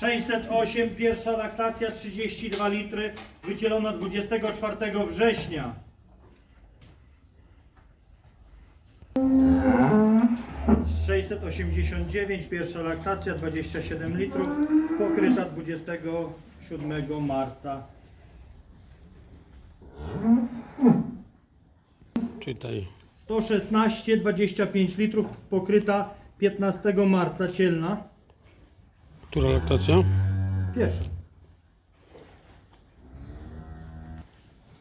608, pierwsza laktacja 32 litry, wycielona 24 września. 689, pierwsza laktacja 27 litrów, pokryta 27 marca. Czytaj. 116, 25 litrów, pokryta 15 marca, cielna. Która laktacja? Pierwsza.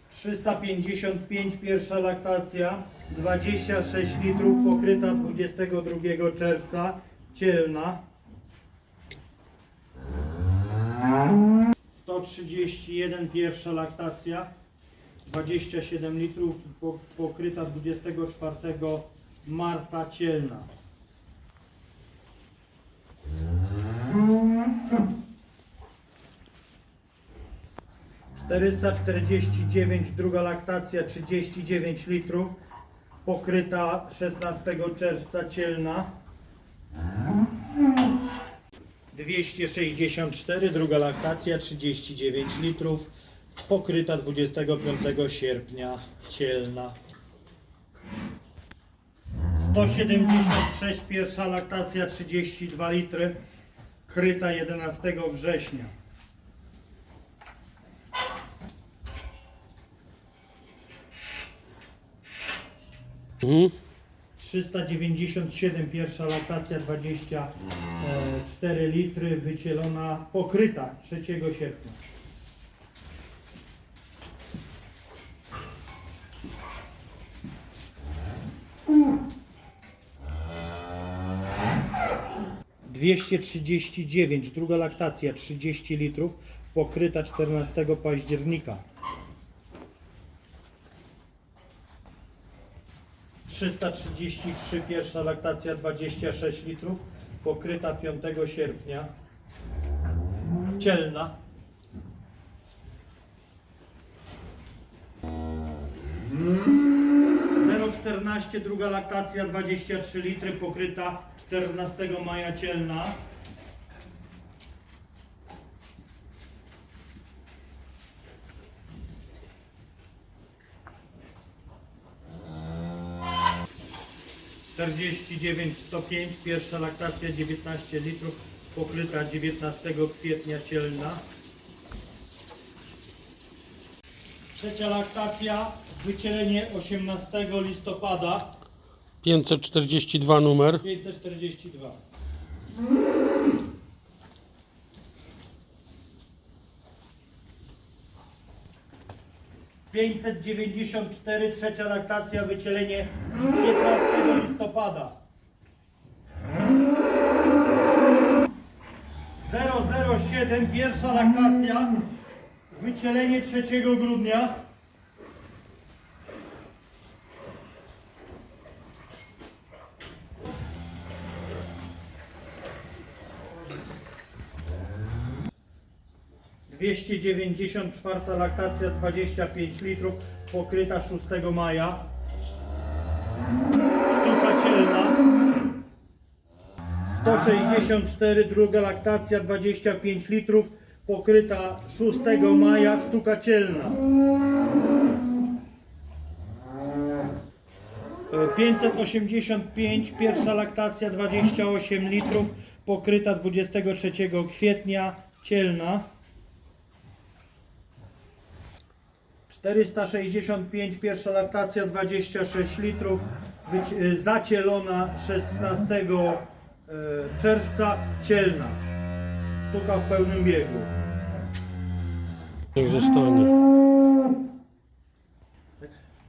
355, pierwsza laktacja, 26 litrów, pokryta 22 czerwca, cielna. 131, pierwsza laktacja, 27 litrów, po- pokryta 24 marca, cielna. 449, druga laktacja 39 litrów, pokryta 16 czerwca cielna. 264, druga laktacja 39 litrów, pokryta 25 sierpnia cielna. 176, pierwsza laktacja 32 litry, kryta 11 września. Mhm. 397, pierwsza lokacja 24 litry, wycielona, pokryta 3 sierpnia. Dwieście trzydzieści dziewięć, druga laktacja 30 litrów, pokryta 14 października. 333, pierwsza laktacja 26 litrów, pokryta 5 sierpnia. Cielna. 14, druga laktacja 23 litry, pokryta 14 maja cielna. Czterdzieści dziewięć sto pięć, pierwsza laktacja 19 litrów, pokryta 19 kwietnia cielna. Trzecia laktacja, wycielenie 18 listopada 542 numer. 542. Pięćset dziewięćdziesiąt cztery, trzecia laktacja, wycielenie 15 listopada. 007, pierwsza laktacja, wycielenie 3 grudnia. Dwieście dziewięćdziesiąt czwarta laktacja 25 litrów pokryta 6 maja. Sztuka cielna. 164 druga laktacja 25 litrów pokryta 6 maja sztuka cielna. E, 585 pierwsza laktacja 28 litrów pokryta 23 kwietnia cielna. 465 pierwsza laktacja 26 litrów y, zacielona 16 e, czerwca cielna sztuka w pełnym biegu Niech zostanie.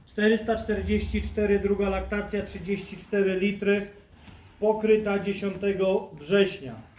444 druga laktacja 34 litry pokryta 10 września